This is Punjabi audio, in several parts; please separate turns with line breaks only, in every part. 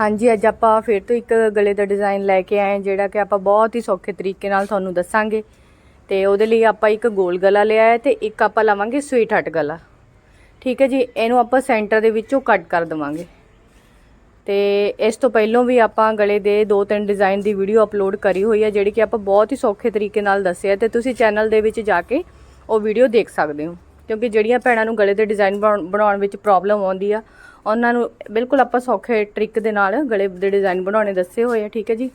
ਹਾਂਜੀ, ਅੱਜ ਆਪਾਂ ਫਿਰ ਤੋਂ ਇੱਕ ਗਲੇ ਦਾ ਡਿਜ਼ਾਈਨ ਲੈ ਕੇ ਆਏ ਜਿਹੜਾ ਕਿ ਆਪਾਂ ਬਹੁਤ ਹੀ ਸੌਖੇ ਤਰੀਕੇ ਨਾਲ ਤੁਹਾਨੂੰ ਦੱਸਾਂਗੇ। ਤੇ ਉਹਦੇ ਲਈ ਆਪਾਂ ਇੱਕ ਗੋਲ ਗਲਾ ਲਿਆ ਹੈ ਤੇ ਇੱਕ ਆਪਾਂ ਲਵਾਂਗੇ ਸਵੀਟ ਹਟ ਗਲਾ। ਠੀਕ ਹੈ ਜੀ, ਇਹਨੂੰ ਆਪਾਂ ਸੈਂਟਰ ਦੇ ਵਿੱਚੋਂ ਕੱਟ ਕਰ ਦਵਾਂਗੇ। ਤੇ ਇਸ ਤੋਂ ਪਹਿਲਾਂ ਵੀ ਆਪਾਂ ਗਲੇ ਦੇ ਦੋ ਤਿੰਨ ਡਿਜ਼ਾਈਨ ਦੀ ਵੀਡੀਓ ਅਪਲੋਡ ਕਰੀ ਹੋਈ ਹੈ, ਜਿਹੜੀ ਕਿ ਆਪਾਂ ਬਹੁਤ ਹੀ ਸੌਖੇ ਤਰੀਕੇ ਨਾਲ ਦੱਸਿਆ ਤੇ ਤੁਸੀਂ ਚੈਨਲ ਦੇ ਵਿੱਚ ਜਾ ਕੇ ਉਹ ਵੀਡੀਓ ਦੇਖ ਸਕਦੇ ਹੋ। ਕਿਉਂਕਿ ਜਿਹੜੀਆਂ ਭੈਣਾਂ ਨੂੰ ਗਲੇ ਦੇ ਡਿਜ਼ਾਈਨ ਬਣਾਉਣ ਵਿੱਚ ਪ੍ਰੋਬਲਮ ਆਉਂਦੀ ਆ ਉਹਨਾਂ ਨੂੰ ਬਿਲਕੁਲ ਆਪਾਂ ਸੌਖੇ ਟ੍ਰਿਕ ਦੇ ਨਾਲ ਗਲੇ ਦੇ ਡਿਜ਼ਾਈਨ ਬਣਾਉਣੇ ਦੱਸੇ ਹੋਏ ਆ, ਠੀਕ ਹੈ ਜੀ?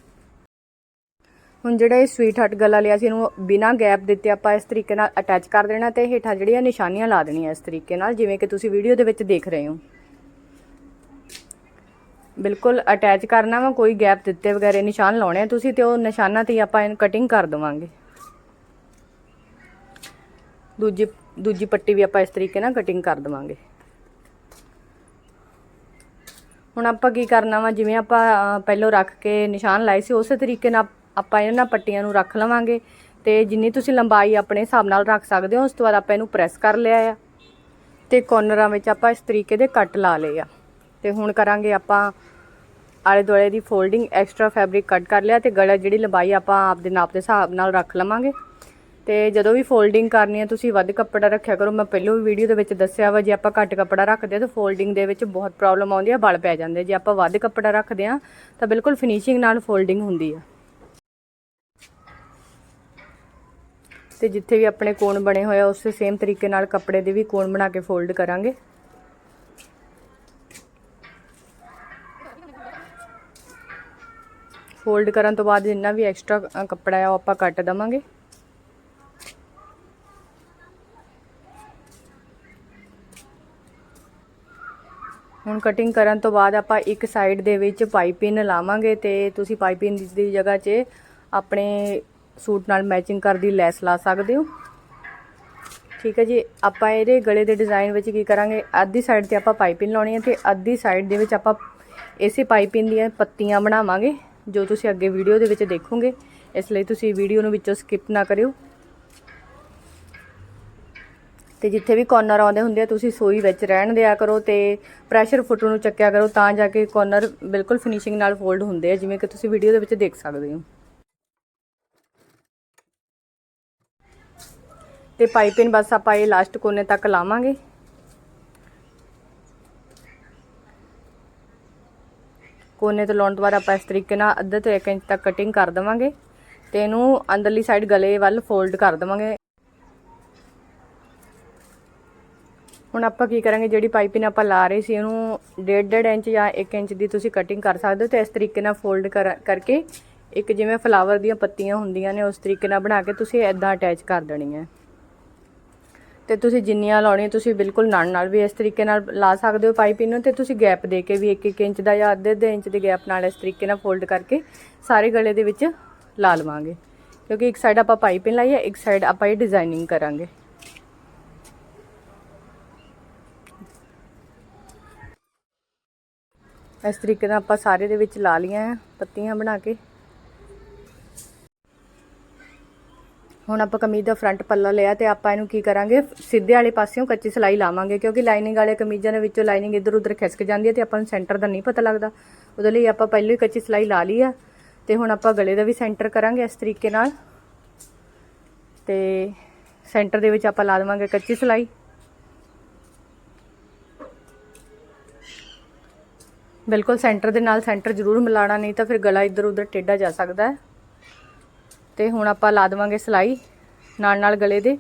ਹੁਣ ਜਿਹੜਾ ਇਹ ਸਵੀਟ ਹਟ ਗਲਾ ਲਿਆ ਸੀ, ਇਹਨੂੰ ਬਿਨਾਂ ਗੈਪ ਦਿੱਤੇ ਆਪਾਂ ਇਸ ਤਰੀਕੇ ਨਾਲ ਅਟੈਚ ਕਰ ਦੇਣਾ ਤੇ ਹੇਠਾਂ ਜਿਹੜੀਆਂ ਨਿਸ਼ਾਨੀਆਂ ਲਾ ਦੇਣੀਆਂ ਇਸ ਤਰੀਕੇ ਨਾਲ, ਜਿਵੇਂ ਕਿ ਤੁਸੀਂ ਵੀਡੀਓ ਦੇ ਵਿੱਚ ਦੇਖ ਰਹੇ ਹੋ। ਬਿਲਕੁਲ ਅਟੈਚ ਕਰਨਾ ਵਾ, ਕੋਈ ਗੈਪ ਦਿੱਤੇ ਵਗੈਰੇ ਨਿਸ਼ਾਨ ਲਾਉਣੇ ਆ ਤੁਸੀਂ ਤੇ ਉਹ ਨਿਸ਼ਾਨਾਂ ਤੇ ਹੀ ਆਪਾਂ ਇਹਨੂੰ ਕਟਿੰਗ ਕਰ ਦਵਾਂਗੇ। ਦੂਜੀ ਦੂਜੀ ਪੱਟੀ ਵੀ ਆਪਾਂ ਇਸ ਤਰੀਕੇ ਨਾਲ ਕਟਿੰਗ ਕਰ ਦਵਾਂਗੇ। ਹੁਣ ਆਪਾਂ ਕੀ ਕਰਨਾ ਵਾ? ਜਿਵੇਂ ਆਪਾਂ ਅਹ, ਪਹਿਲਾਂ ਰੱਖ ਕੇ ਨਿਸ਼ਾਨ ਲਾਏ ਸੀ ਉਸੇ ਤਰੀਕੇ ਨਾਲ ਆਪਾਂ ਇਹਨਾਂ ਪੱਟੀਆਂ ਨੂੰ ਰੱਖ ਲਵਾਂਗੇ। ਤੇ ਜਿੰਨੀ ਤੁਸੀਂ ਲੰਬਾਈ ਆਪਣੇ ਹਿਸਾਬ ਨਾਲ ਰੱਖ ਸਕਦੇ ਹੋ ਉਸ ਤੋਂ ਬਾਅਦ ਆਪਾਂ ਇਹਨੂੰ ਪ੍ਰੈਸ ਕਰ ਲਿਆ ਆ। ਤੇ ਕੋਰਨਰਾਂ ਵਿੱਚ ਆਪਾਂ ਇਸ ਤਰੀਕੇ ਦੇ ਕੱਟ ਲਾ ਲਏ ਆ। ਤੇ ਹੁਣ ਕਰਾਂਗੇ ਆਪਾਂ ਆਲੇ ਦੁਆਲੇ ਦੀ ਫੋਲਡਿੰਗ ਐਕਸਟਰਾ ਫੈਬਰਿਕ ਕੱਟ ਕਰ ਲਿਆ ਤੇ ਗਲਾ ਜਿਹੜੀ ਲੰਬਾਈ ਆਪਾਂ ਆਪਦੇ ਨਾਪ ਦੇ ਹਿਸਾਬ ਨਾਲ ਰੱਖ ਲਵਾਂਗੇ। ਤੇ ਜਦੋਂ ਵੀ ਫੋਲਡਿੰਗ ਕਰਨੀ ਹੈ, ਤੁਸੀਂ ਵੱਧ ਕੱਪੜਾ ਰੱਖਿਆ ਕਰੋ। ਮੈਂ ਪਹਿਲਾਂ ਵੀ ਵੀਡੀਓ ਦੇ ਵਿੱਚ ਦੱਸਿਆ ਵਾ, ਜੇ ਆਪਾਂ ਘੱਟ ਕੱਪੜਾ ਰੱਖਦੇ ਆ ਤਾਂ ਫੋਲਡਿੰਗ ਦੇ ਵਿੱਚ ਬਹੁਤ ਪ੍ਰੋਬਲਮ ਆਉਂਦੀ ਆ, ਬਲ ਪੈ ਜਾਂਦੇ ਜੇ ਆਪਾਂ ਵੱਧ ਕੱਪੜਾ ਰੱਖਦੇ ਆ ਤਾਂ ਬਿਲਕੁਲ ਫਿਨਿਸ਼ਿੰਗ ਨਾਲ ਫੋਲਡਿੰਗ ਹੁੰਦੀ ਆ। ਤੇ ਜਿੱਥੇ ਵੀ ਆਪਣੇ ਕੋਣ ਬਣੇ ਹੋਏ ਆ, ਉਸੇ ਸੇਮ ਤਰੀਕੇ ਨਾਲ ਕੱਪੜੇ ਦੇ ਵੀ ਕੋਣ ਬਣਾ ਕੇ ਫੋਲਡ ਕਰਾਂਗੇ। ਫੋਲਡ ਕਰਨ ਤੋਂ ਬਾਅਦ ਜਿੰਨਾ ਵੀ ਐਕਸਟਰਾ ਕੱਪੜਾ ਆ, ਉਹ ਆਪਾਂ ਕੱਟ ਦਵਾਂਗੇ। ਹੁਣ ਕਟਿੰਗ ਕਰਨ ਤੋਂ ਬਾਅਦ ਆਪਾਂ ਇੱਕ ਸਾਈਡ ਦੇ ਵਿੱਚ ਪਾਈਪਿੰਨ ਲਾਵਾਂਗੇ ਤੇ ਤੁਸੀਂ ਪਾਈਪਿੰਨ ਦੀ ਜਗ੍ਹਾ 'ਚ ਆਪਣੇ ਸੂਟ ਨਾਲ ਮੈਚਿੰਗ ਕਰਦੀ ਲੈਸ ਲਾ ਸਕਦੇ ਹੋ। ਠੀਕ ਹੈ ਜੀ, ਆਪਾਂ ਇਹਦੇ ਗਲੇ ਦੇ ਡਿਜ਼ਾਈਨ ਵਿੱਚ ਕੀ ਕਰਾਂਗੇ? ਅੱਧੀ ਸਾਈਡ ਤੇ ਆਪਾਂ ਪਾਈਪਿੰਨ ਲਾਉਣੀ ਹੈ ਤੇ ਅੱਧੀ ਸਾਈਡ ਦੇ ਵਿੱਚ ਆਪਾਂ ਇਸੇ ਪਾਈਪਿੰਨ ਦੀਆਂ ਪੱਤੀਆਂ ਬਣਾਵਾਂਗੇ, ਜੋ ਤੁਸੀਂ ਅੱਗੇ ਵੀਡੀਓ ਦੇ ਵਿੱਚ ਦੇਖੋਗੇ। ਇਸ ਲਈ ਤੁਸੀਂ ਵੀਡੀਓ ਨੂੰ ਵਿੱਚੋਂ ਸਕਿਪ ਨਾ ਕਰਿਓ। ਤੇ ਜਿੱਥੇ ਵੀ ਕਾਰਨਰ ਆਉਂਦੇ ਹੁੰਦੇ ਆ, ਤੁਸੀਂ ਸੂਈ ਵਿੱਚ ਰਹਿਣ ਦਿਆ ਕਰੋ ਤੇ ਪ੍ਰੈਸ਼ਰ ਫੁੱਟ ਨੂੰ ਚੱਕਿਆ ਕਰੋ, ਤਾਂ ਜਾ ਕੇ ਕਾਰਨਰ ਬਿਲਕੁਲ ਫਿਨਿਸ਼ਿੰਗ ਨਾਲ ਫੋਲਡ ਹੁੰਦੇ ਆ, ਜਿਵੇਂ ਕਿ ਤੁਸੀਂ ਵੀਡੀਓ ਦੇ ਵਿੱਚ ਦੇਖ ਸਕਦੇ ਹੋ। ਤੇ ਪਾਈਪਿੰਗ ਬਸ ਆਪਾਂ ਇਹ ਲਾਸਟ ਕੋਨੇ ਤੱਕ ਲਾਵਾਂਗੇ। ਕੋਨੇ ਤੋਂ ਲਾਉਣ ਤੋਂ ਬਾਅਦ ਆਪਾਂ ਇਸ ਤਰੀਕੇ ਨਾਲ ਅੱਧੇ ਤੋਂ 1 ਇੰਚ ਤੱਕ ਕਟਿੰਗ ਕਰ ਦੇਵਾਂਗੇ ਤੇ ਇਹਨੂੰ ਅੰਦਰਲੀ ਸਾਈਡ ਗਲੇ ਵੱਲ ਫੋਲਡ ਕਰ ਦੇਵਾਂਗੇ। ਹੁਣ ਆਪਾਂ ਕੀ ਕਰਾਂਗੇ, ਜਿਹੜੀ ਪਾਈਪਿੰਗ ਆਪਾਂ ਲਾ ਰਹੇ ਸੀ ਇਹਨੂੰ 1.5 ਇੰਚ ਜਾਂ 1 ਇੰਚ ਦੀ ਤੁਸੀਂ ਕਟਿੰਗ ਕਰ ਸਕਦੇ ਹੋ ਤੇ ਇਸ ਤਰੀਕੇ ਨਾਲ ਫੋਲਡ ਕਰਕੇ ਇੱਕ ਜਿਵੇਂ ਫਲਾਵਰ ਦੀਆਂ ਪੱਤੀਆਂ ਹੁੰਦੀਆਂ ਨੇ, ਉਸ ਤਰੀਕੇ ਨਾਲ ਬਣਾ ਕੇ ਤੁਸੀਂ ਐਦਾਂ ਅਟੈਚ ਕਰ ਦੇਣੀ ਹੈ। ਤੇ ਤੁਸੀਂ ਜਿੰਨੀਆਂ ਲਾਉਣੀਆਂ, ਤੁਸੀਂ ਬਿਲਕੁਲ ਨਾਲ ਨਾਲ ਵੀ ਇਸ ਤਰੀਕੇ ਨਾਲ ਲਾ ਸਕਦੇ ਹੋ ਪਾਈਪਿੰਗ ਨੂੰ ਤੇ ਤੁਸੀਂ ਗੈਪ ਦੇ ਕੇ ਵੀ 1-1 ਇੰਚ ਦਾ ਜਾਂ ਅੱਧੇ-ਅੱਧੇ ਇੰਚ ਦੇ ਗੈਪ ਨਾਲ ਇਸ ਤਰੀਕੇ ਨਾਲ ਫੋਲਡ ਕਰਕੇ ਸਾਰੇ ਗਲੇ ਦੇ ਵਿੱਚ ਲਾ ਲਵਾਂਗੇ। ਕਿਉਂਕਿ ਇੱਕ ਸਾਈਡ ਆਪਾਂ ਪਾਈਪਿੰਗ ਲਾਈ ਹੈ, ਇੱਕ ਸਾਈਡ ਆਪਾਂ ਇਹ ਡਿਜ਼ਾਈਨਿੰਗ ਕਰਾਂਗੇ। ਇਸ ਤਰੀਕੇ ਨਾਲ ਆਪਾਂ ਸਾਰੇ ਦੇ ਵਿੱਚ ਲਾ ਲੀਆਂ ਪੱਤੀਆਂ ਬਣਾ ਕੇ। ਹੁਣ ਆਪਾਂ ਕਮੀਜ਼ ਦਾ ਫਰੰਟ ਪੱਲਾ ਲਿਆ ਤੇ ਆਪਾਂ ਇਹਨੂੰ ਕੀ ਕਰਾਂਗੇ? ਸਿੱਧੇ ਵਾਲੇ ਪਾਸਿਓਂ ਕੱਚੀ ਸਲਾਈ ਲਾਵਾਂਗੇ, ਕਿਉਂਕਿ ਲਾਈਨਿੰਗ ਵਾਲੇ ਕਮੀਜ਼ਾਂ ਦੇ ਵਿੱਚੋਂ ਲਾਈਨਿੰਗ ਇੱਧਰ ਉੱਧਰ ਖਿਸਕ ਜਾਂਦੀ ਹੈ ਤੇ ਆਪਾਂ ਨੂੰ ਸੈਂਟਰ ਦਾ ਨਹੀਂ ਪਤਾ ਲੱਗਦਾ। ਉਹਦੇ ਲਈ ਆਪਾਂ ਪਹਿਲਾਂ ਹੀ ਕੱਚੀ ਸਲਾਈ ਲਾ ਲਈ ਆ ਤੇ ਹੁਣ ਆਪਾਂ ਗਲੇ ਦਾ ਵੀ ਸੈਂਟਰ ਕਰਾਂਗੇ ਇਸ ਤਰੀਕੇ ਨਾਲ। ਤੇ ਸੈਂਟਰ ਦੇ ਵਿੱਚ ਆਪਾਂ ਲਾ ਦੇਵਾਂਗੇ ਕੱਚੀ ਸਲਾਈ। ਬਿਲਕੁਲ ਸੈਂਟਰ ਦੇ ਨਾਲ ਸੈਂਟਰ ਜ਼ਰੂਰ ਮਿਲਾਣਾ, ਨਹੀਂ ਤਾਂ ਫਿਰ ਗਲਾ ਇੱਧਰ ਉੱਧਰ ਟੇਢਾ ਜਾ ਸਕਦਾ ਹੈ। ਤੇ ਹੁਣ ਆਪਾਂ ਲਾ ਦੇਵਾਂਗੇ ਸਲਾਈ ਨਾਲ ਨਾਲ ਗਲੇ ਦੇ।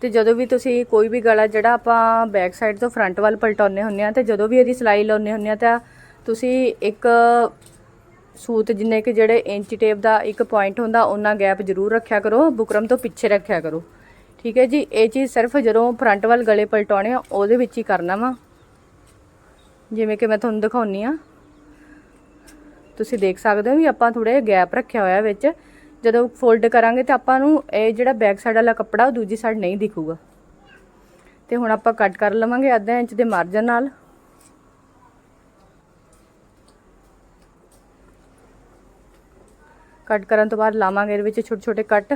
ਤੇ ਜਦੋਂ ਵੀ ਤੁਸੀਂ ਕੋਈ ਵੀ ਗਲਾ ਜਿਹੜਾ ਆਪਾਂ ਬੈਕ ਸਾਈਡ ਤੋਂ ਫਰੰਟ ਵੱਲ ਪਲਟਾਉਂਦੇ ਹੁੰਦੇ ਆ ਤੇ ਜਦੋਂ ਵੀ ਇਹਦੀ ਸਲਾਈ ਲਾਉਂਦੇ ਹੁੰਦੇ ਆ ਤਾਂ ਤੁਸੀਂ ਇੱਕ ਸੂਤ ਜਿੰਨੇ ਕਿ ਜਿਹੜੇ ਇੰਚ ਟੇਪ ਦਾ ਇੱਕ ਪੁਆਇੰਟ ਹੁੰਦਾ, ਉਹਨਾਂ ਗੈਪ ਜ਼ਰੂਰ ਰੱਖਿਆ ਕਰੋ, ਬੁਕਰਮ ਤੋਂ ਪਿੱਛੇ ਰੱਖਿਆ ਕਰੋ। ਠੀਕ ਹੈ ਜੀ, ਇਹ ਚੀਜ਼ ਸਿਰਫ ਜਦੋਂ ਫਰੰਟ ਵੱਲ ਗਲੇ ਪਲਟਾਉਣੇ ਆ, ਉਹਦੇ ਵਿੱਚ ਹੀ ਕਰਨਾ ਵਾ। ਜਿਵੇਂ ਕਿ ਮੈਂ ਤੁਹਾਨੂੰ ਦਿਖਾਉਣੀ ਆ ਤੁਸੀਂ ਦੇਖ ਸਕਦੇ ਹੋ ਵੀ ਆਪਾਂ ਥੋੜੇ ਗੈਪ ਰੱਖਿਆ ਹੋਇਆ ਵਿੱਚ। ਜਦੋਂ ਫੋਲਡ ਕਰਾਂਗੇ ਤੇ ਆਪਾਂ ਨੂੰ ਇਹ ਜਿਹੜਾ ਬੈਕ ਸਾਈਡ ਵਾਲਾ ਕੱਪੜਾ ਉਹ ਦੂਜੀ ਸਾਈਡ ਨਹੀਂ ਦਿਖੂਗਾ। ਤੇ ਹੁਣ ਆਪਾਂ ਕੱਟ ਕਰ ਲਵਾਂਗੇ ਅੱਧਾ ਇੰਚ ਦੇ ਮਾਰਜਨ ਨਾਲ। ਕੱਟ ਕਰਨ ਤੋਂ ਬਾਅਦ ਲਾਵਾਂਗੇ ਇਹਦੇ ਵਿੱਚ ਛੋਟੇ ਛੋਟੇ ਕੱਟ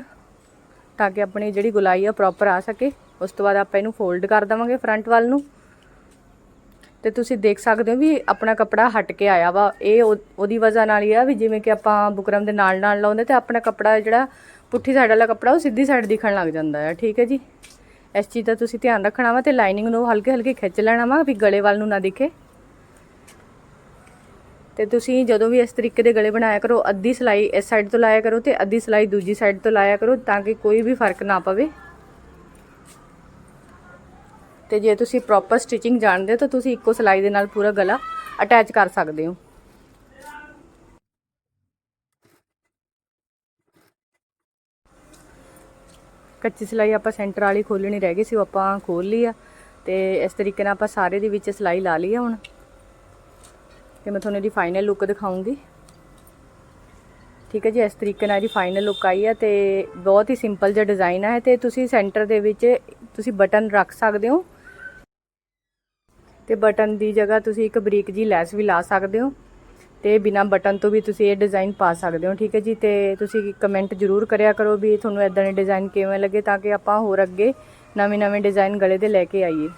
ਤਾਂ ਕਿ ਆਪਣੀ ਜਿਹੜੀ ਗੁਲਾਈ ਆ ਪ੍ਰੋਪਰ ਆ ਸਕੇ। ਉਸ ਤੋਂ ਬਾਅਦ ਆਪਾਂ ਇਹਨੂੰ ਫੋਲਡ ਕਰ ਦੇਵਾਂਗੇ ਫਰੰਟ ਵੱਲ ਨੂੰ। ਤੇ ਤੁਸੀਂ ਦੇਖ ਸਕਦੇ ਹੋ ਵੀ ਆਪਣਾ ਕੱਪੜਾ ਹਟ ਕੇ ਆਇਆ ਵਾ। ਇਹ ਉਹਦੀ ਵਜ੍ਹਾ ਨਾਲ ਹੀ ਆ ਵੀ ਜਿਵੇਂ ਕਿ ਆਪਾਂ ਬੁਕਰਮ ਦੇ ਨਾਲ ਨਾਲ ਲਾਉਂਦੇ ਤੇ ਆਪਣਾ ਕੱਪੜਾ ਜਿਹੜਾ ਪੁੱਠੀ ਸਾਈਡ ਵਾਲਾ ਕੱਪੜਾ, ਉਹ ਸਿੱਧੀ ਸਾਈਡ ਦਿਖਣ ਲੱਗ ਜਾਂਦਾ ਹੈ ਠੀਕ ਹੈ ਜੀ? ਇਸ ਚੀਜ਼ ਦਾ ਤੁਸੀਂ ਧਿਆਨ ਰੱਖਣਾ ਵਾ ਤੇ ਲਾਈਨਿੰਗ ਨੂੰ ਹਲਕੇ ਹਲਕੇ ਖਿੱਚ ਲੈਣਾ ਵਾ ਵੀ ਗਲੇ ਵੱਲ ਨੂੰ ਨਾ ਦਿਖੇ। ਤੇ ਤੁਸੀਂ ਜਦੋਂ ਵੀ ਇਸ ਤਰੀਕੇ ਦੇ ਗਲੇ ਬਣਾਇਆ ਕਰੋ, ਅੱਧੀ ਸਲਾਈ ਇਸ ਸਾਈਡ ਤੋਂ ਲਾਇਆ ਕਰੋ ਤੇ ਅੱਧੀ ਸਲਾਈ ਦੂਜੀ ਸਾਈਡ ਤੋਂ ਲਾਇਆ ਕਰੋ ਤਾਂ ਕਿ ਕੋਈ ਵੀ ਫ਼ਰਕ ਨਾ ਪਵੇ। ਤੇ ਜੇ ਤੁਸੀਂ ਪ੍ਰੋਪਰ ਸਟਿਚਿੰਗ ਜਾਣਦੇ ਹੋ, ਤਾਂ ਤੁਸੀਂ ਇੱਕੋ ਸਲਾਈ ਦੇ ਨਾਲ ਪੂਰਾ ਗਲਾ ਅਟੈਚ ਕਰ ਸਕਦੇ ਹੋ। ਕੱਚੀ ਸਲਾਈ ਆਪਾਂ ਸੈਂਟਰ ਵਾਲੀ ਖੋਲਣੀ ਰਹਿ ਗਈ ਸੀ, ਉਹ ਆਪਾਂ ਖੋਲ ਲਈ ਆ। ਤੇ ਇਸ ਤਰੀਕੇ ਨਾਲ ਆਪਾਂ ਸਾਰੇ ਦੇ ਵਿੱਚ ਸਲਾਈ ਲਾ ਲਈ ਆ ਹੁਣ। ਤੇ ਮੈਂ ਤੁਹਾਨੂੰ ਇਹਦੀ ਫਾਈਨਲ ਲੁੱਕ ਦਿਖਾਉਂਗੀ। ਠੀਕ ਹੈ ਜੀ, ਇਸ ਤਰੀਕੇ ਨਾਲ ਇਹਦੀ ਫਾਈਨਲ ਲੁੱਕ ਆਈ ਆ ਤੇ ਬਹੁਤ ਹੀ ਸਿੰਪਲ ਜਿਹਾ ਡਿਜ਼ਾਈਨ ਹੈ ਤੇ ਤੁਸੀਂ ਸੈਂਟਰ ਦੇ ਵਿੱਚ ਤੁਸੀਂ ਬਟਨ ਰੱਖ ਸਕਦੇ ਹੋ। ਤੇ ਬਟਨ ਦੀ ਜਗ੍ਹਾ ਤੁਸੀਂ ਇੱਕ ਬਰੀਕ ਜੀ ਲੈਸ ਵੀ ਲਾ ਸਕਦੇ ਹੋ ਤੇ ਬਿਨਾ ਬਟਨ ਤੋਂ ਵੀ ਤੁਸੀਂ ਇਹ ਡਿਜ਼ਾਈਨ ਪਾ ਸਕਦੇ ਹੋ, ਠੀਕ ਹੈ ਜੀ? ਤੇ ਤੁਸੀਂ ਕਮੈਂਟ ਜ਼ਰੂਰ ਕਰਿਆ ਕਰੋ ਵੀ ਤੁਹਾਨੂੰ ਇਦਾਂ ਦੇ ਡਿਜ਼ਾਈਨ ਕਿਵੇਂ ਲੱਗੇ ਤਾਂ ਕਿ ਆਪਾਂ ਹੋਰ ਅੱਗੇ ਨਵੇਂ ਨਵੇਂ ਡਿਜ਼ਾਈਨ ਗਲੇ ਦੇ ਲੈ ਕੇ ਆਈਏ।